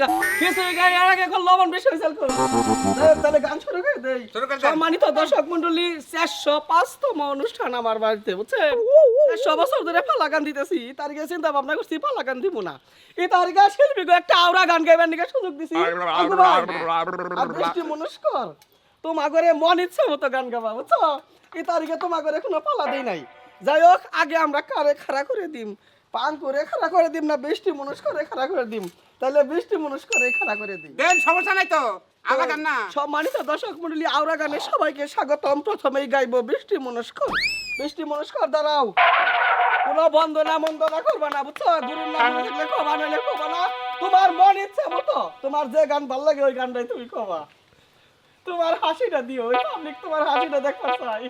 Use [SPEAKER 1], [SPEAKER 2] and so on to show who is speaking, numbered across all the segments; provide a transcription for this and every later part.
[SPEAKER 1] করলে গেছে খিচুড়ি গায়ে এর আগে এখন লবণ বেশি হয়েছে তাহলে- তাহলে গান শুরু করে দেই।
[SPEAKER 2] শুরু করে দেন।
[SPEAKER 1] সম্মানিত দর্শক মন্ডলী চারশো পাঁচতম অনুষ্ঠান আমার বাড়িতে বুঝছেন? চারশো বছর ধরে পালা গান দিতেছি তারিখে চিন্তা ভাবনা করছি পালা গান দিব না। এই তারিখে শিল্পী একটা আওরা গান গাইবার নিকে সুযোগ দিছি। আলকো ভাই, আর দৃষ্টি মনস্কর তোমার ঘরে মন ইচ্ছে মতো গান গাবা বুঝছ? এই তারিখে তোমার ঘরে কোনো পালা দেই নাই। যাই হোক আগে আমরা কারে খাড়া করে দিম? পান করে খাড়া করে দিম না বৃষ্টি মনুষ করে খাড়া করে দিম? তাহলে বৃষ্টি মনুষ করে খাড়া করে দিম
[SPEAKER 2] দেন সমস্যা নাই তো। আলা গান না।
[SPEAKER 1] সম্মানিত দর্শক মন্ডলী আওরা গানে সবাইকে স্বাগতম। প্রথমেই গাইব বৃষ্টি মনস্কর বৃষ্টি মনস্কর দাঁড়াও। কোনো বন্দনা মন্দনা করবা না বুঝছ? গুরুর নাম থাকলে কবা নইলে কবা না। তোমার মন ইচ্ছে মতো। তোমার যে গান ভালো লাগে ওই গানটাই তুমি কবা তোমার হাসিটা দিও ওই পাবলিক তোমার হাসিটা দেখতে চাই।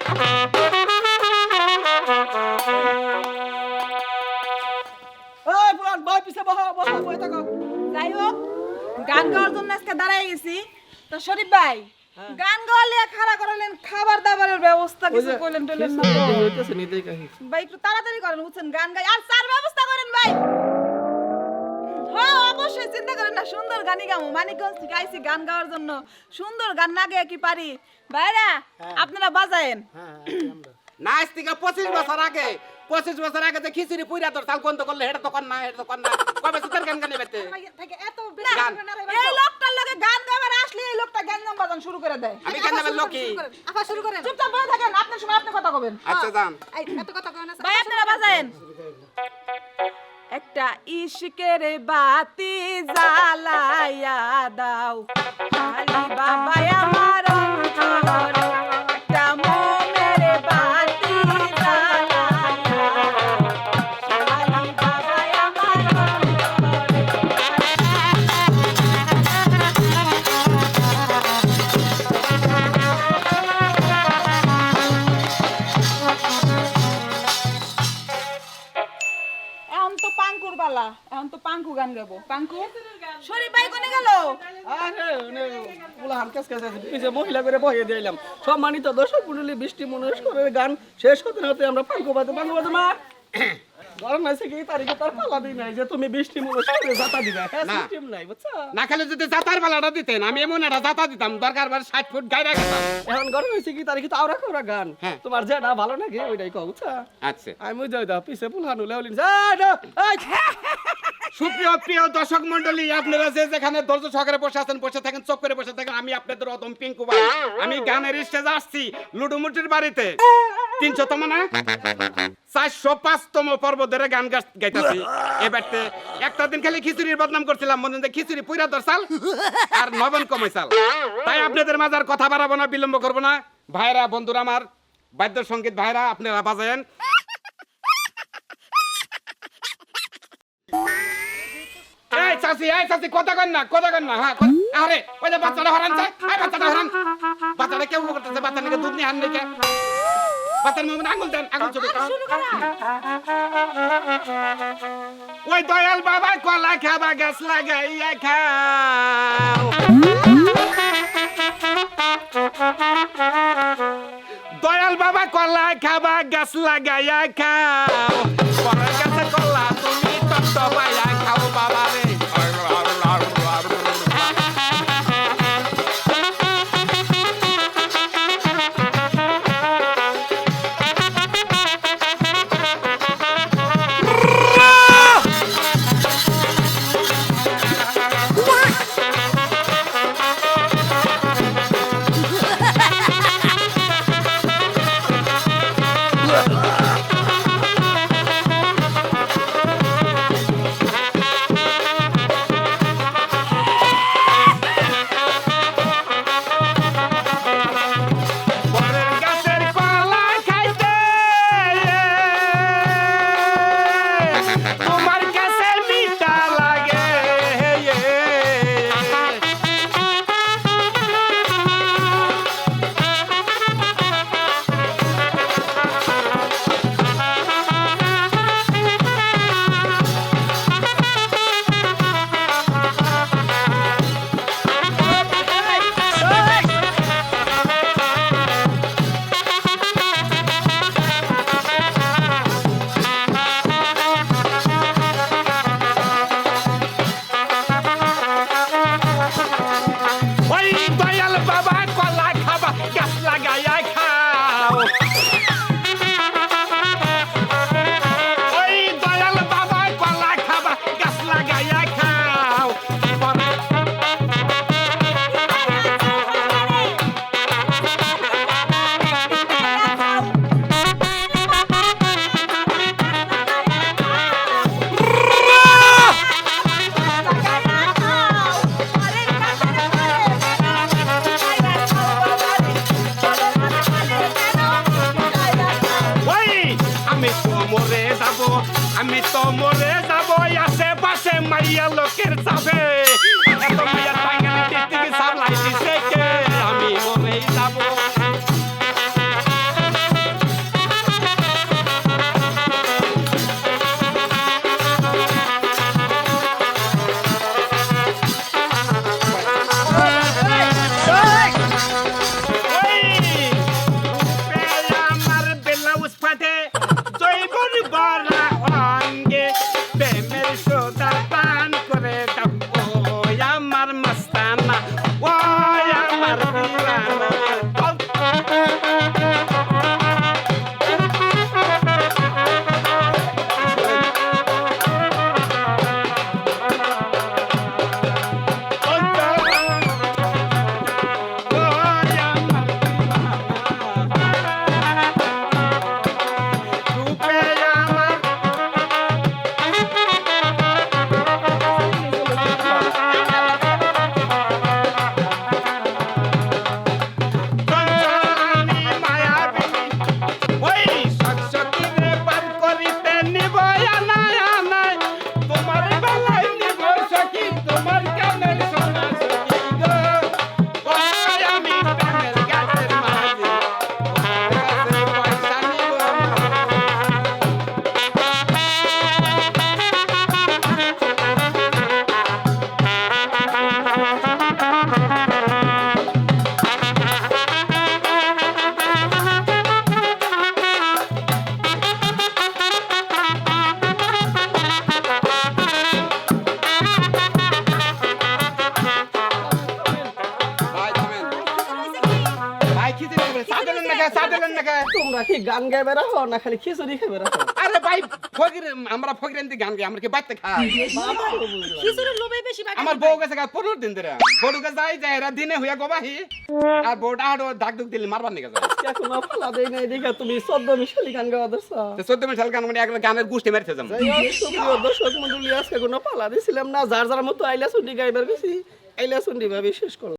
[SPEAKER 1] এই পুরান বই পিছে বহা বহা বই থাকো
[SPEAKER 3] যাই হোক গান গাওয়ার জন্য আজকে দাঁড়াই গেছি। তো শরীফ ভাই গান গাওয়ালে খাড়া করালেন খাবার দাবারের ব্যবস্থা কিছু করলেন টইলেন না। তো?
[SPEAKER 1] হইতেছে নি দেখাই
[SPEAKER 3] ভাই একটু তাড়াতাড়ি করেন বুঝছেন গান গাই। আর চার ব্যবস্থা করেন ভাই। হ্যাঁ অবশ্যই চিন্তা করেন না সুন্দর গানই গামো। মানিকগঞ্জ গান গাওয়ার জন্য। সুন্দর গান না গেয়ে কি পারি? ভাইরা আপনারা বাজায়েন।
[SPEAKER 2] না আজ থেকে পঁচিশ বছর আগে পঁচিশ বছর আগে যে খিচুড়ি পুইরা তোর তাল কোন করলে এটা তো কর না এটা তো কর না। কবে সুতার গান গানে। বেতে গান।
[SPEAKER 3] এই লোকটার লগে গান গাবার আসলে এই লোকটা গান গান বাজান শুরু করে দেয়।
[SPEAKER 2] আমি কেন যাবেন লোকি
[SPEAKER 3] আপা শুরু করেন। চুপচাপ বসে থাকেন আপনার সময় আপনি কথা কবেন।
[SPEAKER 2] আচ্ছা যান।
[SPEAKER 3] এত কথা কবেন ভাই আপনারা বাজায়েন। একটা ইশকের বাতি জ্বালাইয়া দাও। খালি বাবা আমার অন্তরে বালা এখন তো পাঙ্কু গান গাবো। পাঙ্কু, শরীফ ভাই কোনে গেল?
[SPEAKER 1] কাছে মহিলা করে বহিয়ে দিলাম সম্মানিত দর্শক মন্ডলী বৃষ্টি মনস্করের গান শেষ হতে না হতে আমরা পাঙ্কু বাজে পাঙ্কু বাজে মা। গরম আছে কি? তারিখে তার পালা দিই নাই। যে তুমি বৃষ্টি মনস্করে জাতা দিবা হ্যাঁ সিস্টেম নাই বুঝছ?
[SPEAKER 2] না খালি যদি জাতার বেলাটা দিতেন আমি এমন একটা জাতা দিতাম দরকার বার ষাট ফুট গাইরা গেতাম
[SPEAKER 1] এখন গরম হয়েছে কি? তারিখে তো আওরা করা গান।
[SPEAKER 2] হ্যাঁ।
[SPEAKER 1] তোমার যেটা ভালো লাগে ওইটাই কও বুঝছ?
[SPEAKER 2] আচ্ছা।
[SPEAKER 1] আমি যাই দাও পিছে পুলহানু লেওলিন যা যা
[SPEAKER 2] সুপ্রিয় প্রিয় দর্শক মন্ডলী আপনারা যে যেখানে ধৈর্য সহকারে বসে আছেন বসে থাকেন চোখ করে বসে থাকেন আমি আপনাদের অদম পিঙ্কু ভাই। আমি গানের স্টেজে আসছি লুডুমুটির বাড়িতে। তিনশো তম না চারশো পাঁচতম পর্ব ধরে গান গাইতেছি এবারতে একটা দিন খালি খিচুড়ির বদনাম করছিলাম মনে হয় খিচুড়ি পুরা দরসাল আর নবন কমাইসাল তাই আপনাদের মাঝে আর কথা বাড়াবো না বিলম্ব করব না। ভাইরা বন্ধুরা আমার বাদ্য সংগীত ভাইরা আপনারা বাজায়েন। এই চাচি এই চাচি কথা কন না কথা কন না হ্যাঁ আরে ওই যে বাচ্চাটা হরান চাই বাচ্চাটা হরান। বাচ্চাটা কেউ করতেছে? বাচ্চা নাকি দুধ নিয়ে আন নাকি বাচ্চার মুখে আঙুল দেন আঙুল চুপে ওই দয়াল বাবা কলা খাবা গাছ লাগাইয়া খাও। দয়াল বাবা কলা খাবা গাছ লাগাইয়া খাও। গাছে কলা তুমি তত্ত্ব পাইয়া খাও বাবা রে Maria, look at it, it's. তোমরা কি
[SPEAKER 1] গান গাইবে রাখো না খালি খিচুড়ি খাবে রাখো
[SPEAKER 2] আরে ভাই ফকির আমরা ফকির ফকিরেন্দি গান গাই আমরা কি বাইতে খাই?
[SPEAKER 3] খিচুড়ির লোভে বেশি বাকি
[SPEAKER 2] আমার বউ গেছে গা পনেরো দিন ধরে। বড় গেছে যাই যায় এরা দিনে হইয়া গবাহি। আর বউটা আরও ডাক দুক দিলে মারবার নিকে যায়।
[SPEAKER 1] এখনও ফালা দেয় নাই দেখে তুমি চোদ্দ মিশালি গান গাওয়া
[SPEAKER 2] তো চোদ্দ মিনিট গান মানে একটা গানের গুষ্টি মারতে যাব
[SPEAKER 1] সুপ্রিয় দর্শক মন্ডলী আজকে কোনো পালা দিছিলাম না। যার যার মতো আইলা চুন্ডি গাইবার গেছি আইলা চুন্ডি ভাবে শেষ করলাম।